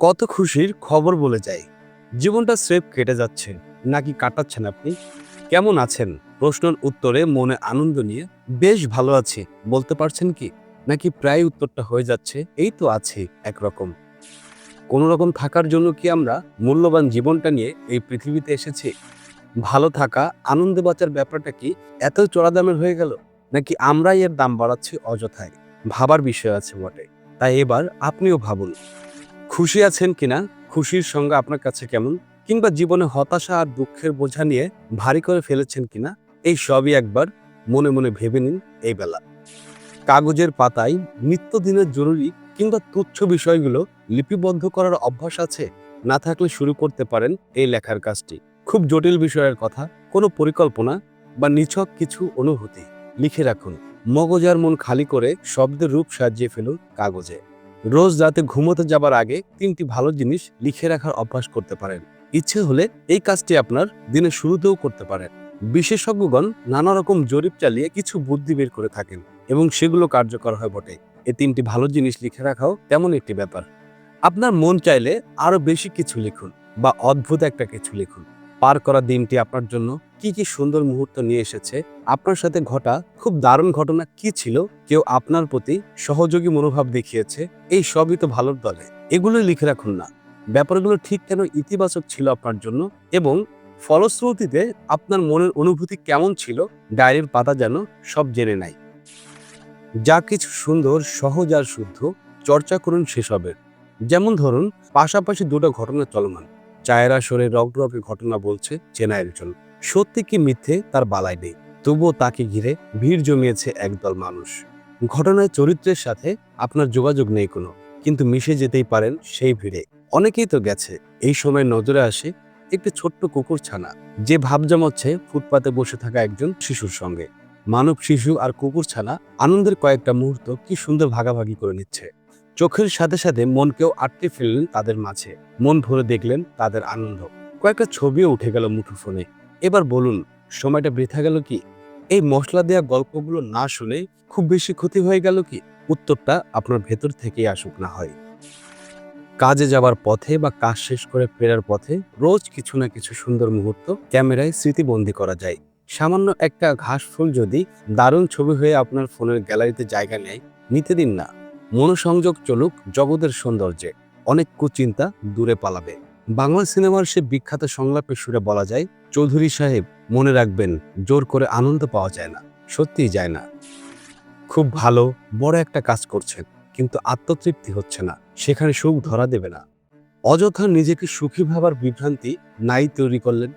কত খুশির খবর বলে যায় জীবনটা স্রেফ কেটে যাচ্ছে, নাকি কাটাচ্ছেন আপনি? কেমন আছেন? প্রশ্নের উত্তরে মনে আনন্দ নিয়ে, বেশ ভালো আছে, বলতে পারছেন কি? নাকি প্রায় উত্তরটা হয়ে যাচ্ছে? এই তো আছে, একরকম। কোনো রকম থাকার জন্য কি আমরা মূল্যবান জীবনটা নিয়ে এই পৃথিবীতে এসেছি? ভালো থাকা, আনন্দে বাঁচার ব্যাপারটা কি এত চড়া দামের হয়ে গেল? নাকি আমরাই এর দাম বাড়াচ্ছি অযথায়? ভাবার বিষয় আছে বটে। তাই এবার আপনিও ভাবুন। খুশি আছেন কিনা, খুশির সঙ্গে আপনার কাছে কেমন, কিংবা জীবনে হতাশা আর দুঃখের বোঝা নিয়ে ভারী করে ফেলেছেন কিনা, এই সবই একবার মনে মনে ভেবে নিন এই বেলা। কাগজের পাতায় নিত্যদিনের জরুরি কিংবা তুচ্ছ বিষয়গুলো লিপিবদ্ধ করার অভ্যাস আছে? না থাকলে শুরু করতে পারেন এই লেখার কাজটি। খুব জটিল বিষয়ের কথা, কোনো পরিকল্পনা বা নিছক কিছু অনুভূতি। লিখে রাখুন। মগজ আর মন খালি করে শব্দের রূপ সাজিয়ে ফেলুন কাগজে। রোজ রাতে ঘুমোতে যাবার আগে তিনটি ভালো জিনিস লিখে রাখার অভ্যাস করতে পারেন। ইচ্ছে হলে এই কাজটি আপনার দিনের শুরুতেও করতে পারেন। বিশেষজ্ঞগণ নানা রকম জরিপ চালিয়ে কিছু বুদ্ধি বের করে থাকেন এবং সেগুলো কার্যকর হয় বটে। এই তিনটি ভালো জিনিস লিখে রাখাও তেমন একটি ব্যাপার। আপনার মন চাইলে আরও বেশি কিছু লিখুন বা অদ্ভুত একটা কিছু লিখুন। পার করা দিনটি আপনার জন্য কি কি সুন্দর মুহূর্ত নিয়ে এসেছে, আপনার সাথে ঘটা খুব দারুণ ঘটনা কি ছিল, কেউ আপনার প্রতি সহযোগী মনোভাব দেখিয়েছে, এই সবই তো ভালোর দলে। এগুলো লিখে রাখুন না। ব্যাপারগুলো ঠিক কেন ইতিবাচক ছিল আপনার জন্য এবং ফলশ্রুতিতে আপনার মনের অনুভূতি কেমন ছিল, ডায়েরির পাতা যেন সব জেনে নাই যা কিছু সুন্দর, সহজ আর শুদ্ধ, চর্চা করুন সেসবের যেমন ধরুন, পাশাপাশি দুটো ঘটনা চলমান। চায়ের আসরে রগরগে ঘটনা বলছে চেনাইয়ের জন্য সত্যি কি মিথ্যে তার বালাই নেই। তবুও তাকে ঘিরে ভিড় জমিয়েছে একদল মানুষ। ঘটনায় চরিত্রের সাথে আপনার যোগাযোগ নেই কোনো, কিন্তু মিশে যেতেই পারেন সেই ভিড়ে। অনেকেই তো গেছে, এই সময় নজরে আসে একটি ছোট্ট কুকুর ছানা যে ভাব জমাচ্ছে ফুটপাতে বসে থাকা একজন শিশুর সঙ্গে। মানব শিশু আর কুকুর ছানা আনন্দের কয়েকটা মুহূর্ত কি সুন্দর ভাগাভাগি করে নিচ্ছে। চোখের সাথে সাথে মনকেও আটকে ফেললেন তাদের মাঝে। মন ভরে দেখলেন তাদের আনন্দ। কয়েকটা ছবিও উঠে গেল মুঠোফোনে। এবার বলুন, সময়টা বৃথা গেল কি? এই মশলা দেয়া গল্পগুলো না শুনে খুব বেশি ক্ষতি হয়ে গেল কি? উত্তরটা আপনার ভেতর থেকেই আসুক না হয়। কাজে যাবার পথে বা কাজ শেষ করে ফেরার পথে রোজ কিছু না কিছু সুন্দর মুহূর্ত ক্যামেরায় স্মৃতিবন্দি করা যায়। সামান্য একটা ঘাস ফুল যদি দারুণ ছবি হয়ে আপনার ফোনের গ্যালারিতে জায়গা নেয়, নিতে দিন না। মনোসংযোগ চলুক জগতের সৌন্দর্যে, অনেক কুচিন্তা দূরে পালাবে। বাংলা সিনেমার সে বিখ্যাত সংলাপের সুরে বলা যায় চৌধুরী সাহেব মনে রাখবেন, জোর করে আনন্দ পাওয়া যায় না, সত্যিই যায় না। খুব ভালো, বড় একটা কাজ করছেন, কিন্তু আত্মতৃপ্তি হচ্ছে না, সেখানে সুখ ধরা দেবে না। অযথা নিজেকে সুখী ভাবার বিভ্রান্তি নাই তৈরি করলেন।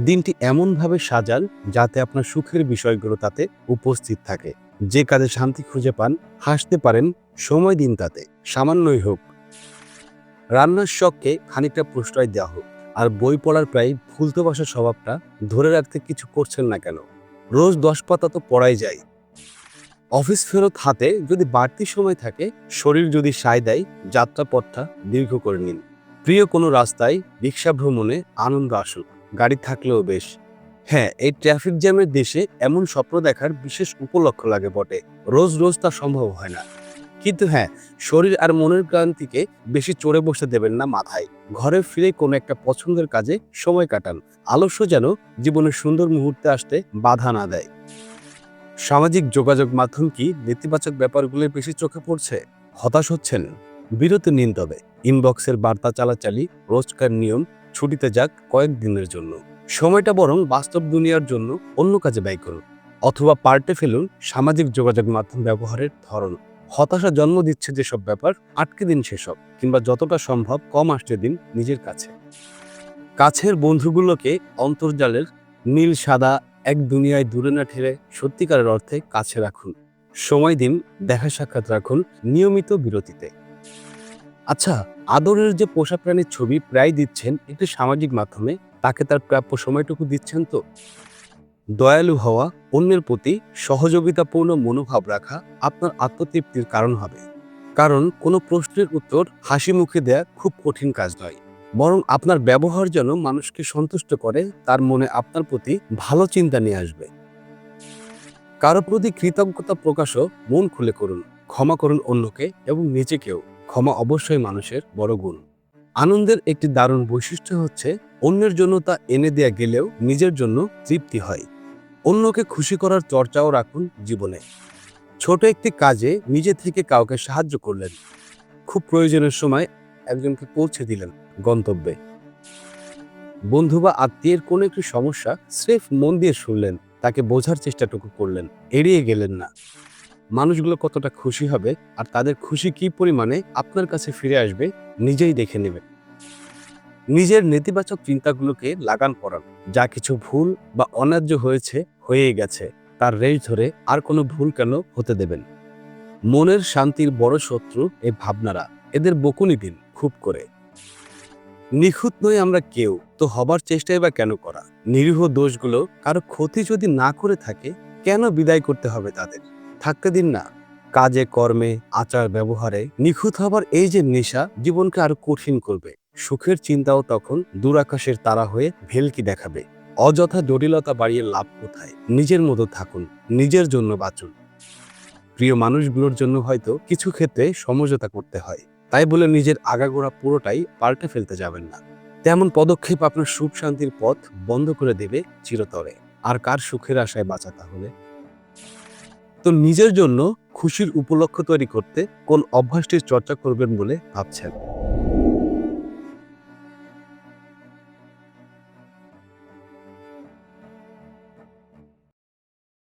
দিনটি এমনভাবে সাজান যাতে আপনার সুখের বিষয়গুলো তাতে উপস্থিত থাকে। যে কাজে শান্তি খুঁজে পান, হাসতে পারেন, সময় দিন তাতে, সামান্যই হোক। রান্নার শখকে খানিকটা প্রশ্রয় দেওয়া হোক। আর বই পড়ার প্রায় ভুলতে বসার স্বভাবটা ধরে রাখতে কিছু করছেন না কেন? রোজ দশ পাতা তো পড়াই যায়। অফিস ফেরত হাতে যদি বাড়তি সময় থাকে, শরীর যদি সায় দেয়, যাত্রাপথটা দীর্ঘ করে নিন। প্রিয় কোনো রাস্তায় রিক্সা ভ্রমণে আনন্দ আসুক, গাড়ি থাকলেও বেশ। হ্যাঁ এই ট্রাফিক জ্যামের দেশে এমন স্বপ্ন দেখার বিশেষ উপলক্ষ লাগে বটে। রোজ রোজ তা সম্ভব হয় না। কিন্তু হ্যাঁ শরীর আর মনের ক্লান্তিকে বেশি চড়ে বসে দেবেন না মাথায়। ঘরে ফিরে কোনো একটা পছন্দের কাজে সময় কাটান। আলস্য যেন জীবনের সুন্দর মুহূর্তে আসতে বাধা না দেয়। সামাজিক যোগাযোগ মাধ্যম কি নেতিবাচক ব্যাপারগুলোর বেশি চোখে পড়ছে? হতাশ হচ্ছেন? বিরতি নিন তবে। ইনবক্সের বার্তা চালাচালি, রোজকার নিয়ম, ছুটিতে যাক কয়েক দিনের জন্য। সময়টা বরং বাস্তব দুনিয়ার জন্য অন্য কাজে ব্যয় করুন। অথবা পাল্টে ফেলুন সামাজিক যোগাযোগ মাধ্যম ব্যবহারের ধরন। হতাশা জন্ম দিচ্ছে যেসব ব্যাপার, আটকে দিন সেসব, কিংবা যতটা সম্ভব কম আসতে দিন নিজের কাছে। কাছের বন্ধুগুলোকে অন্তর্জালের নীল সাদা এক দুনিয়ায় দূরে না ঠেলে সত্যিকারের অর্থে কাছে রাখুন। সময় দিন, দেখা সাক্ষাৎ রাখুন নিয়মিত বিরতিতে। আচ্ছা আদরের যে পোষা প্রাণীর ছবি প্রায় দিচ্ছেন একটি সামাজিক মাধ্যমে, তাকে তার প্রাপ্য সময়টুকু দিচ্ছেন তো? দয়ালু হওয়া, অন্যের প্রতি সহযোগিতাপূর্ণ মনোভাব রাখা আপনার আত্মতৃপ্তির কারণ হবে। কারণ কোনো প্রশ্নের উত্তর হাসি মুখে দেয়া খুব কঠিন কাজ নয়। বরং আপনার ব্যবহার যেন মানুষকে সন্তুষ্ট করে, তার মনে আপনার প্রতি ভালো চিন্তা নিয়ে আসবে। কারও প্রতি কৃতজ্ঞতা প্রকাশও মন খুলে করুন, ক্ষমা করুন অন্যকে এবং নিজেকেও। ক্ষমা অবশ্যই মানুষের বড় গুণ। আনন্দের একটি দারুণ বৈশিষ্ট্য হচ্ছে, অন্যের জন্য তা এনে দেয়া গেলেও নিজের জন্য তৃপ্তি হয়। অন্যকে খুশি করার চর্চাও রাখুন জীবনে। ছোট একটি কাজে নিজে থেকে কাউকে সাহায্য করলেন। খুব প্রয়োজনের সময় একজনকে পৌঁছে দিলেন গন্তব্যে। বন্ধু বা আত্মীয়ের কোনো একটি সমস্যা স্রেফ মন দিয়ে শুনলেন, তাকে বোঝার চেষ্টাটুকু করলেন, এড়িয়ে গেলেন না। মানুষগুলো কতটা খুশি হবে আর তাদের খুশি কি পরিমাণে আপনার কাছে ফিরে আসবে নিজেই দেখে নেবে। নিজের নেতিবাচক চিন্তাগুলোকে লাগান পড়ান যা কিছু ভুল বা অন্যায্য হয়েছে, হয়েই গেছে, তার রেশ ধরে আর কোনো ভুল কেন হতে দেবেন? মনের শান্তির বড় শত্রু এই ভাবনারা, এদের বকুনি দিন খুব করে। নিখুঁত নই আমরা কেউ, তো হবার চেষ্টাই বা কেন করা? নিরীহ দোষগুলো কারও ক্ষতি যদি না করে থাকে, কেন বিদায় করতে হবে তাদের? থাকতে দিন না। কাজে, কর্মে আচার ব্যবহারে নিখুঁত হবার এই যে নেশা জীবনকে আরও কঠিন করবে। সুখের চিন্তাও তখন দূরাকাশের তারা হয়ে ভেলকি দেখাবে। অযথা জটিলতা বাড়িয়ে লাভ কোথায়? নিজের মতো থাকুন, নিজের জন্য বাঁচুন। প্রিয় মানুষগুলোর জন্য হয়তো কিছু ক্ষেত্রে সমঝোতা করতে হয়। তাই বলে নিজের আগাগোড়া পুরোটাই পাল্টে ফেলতে যাবেন না। তেমন পদক্ষেপ আপনার সুখ শান্তির পথ বন্ধ করে দেবে চিরতরে। আর কার সুখের আশায় বাঁচা তাহলে? তো নিজের জন্য খুশির উপলক্ষ তৈরি করতে কোন অভ্যাসটির চর্চা করবেন বলে ভাবছেন?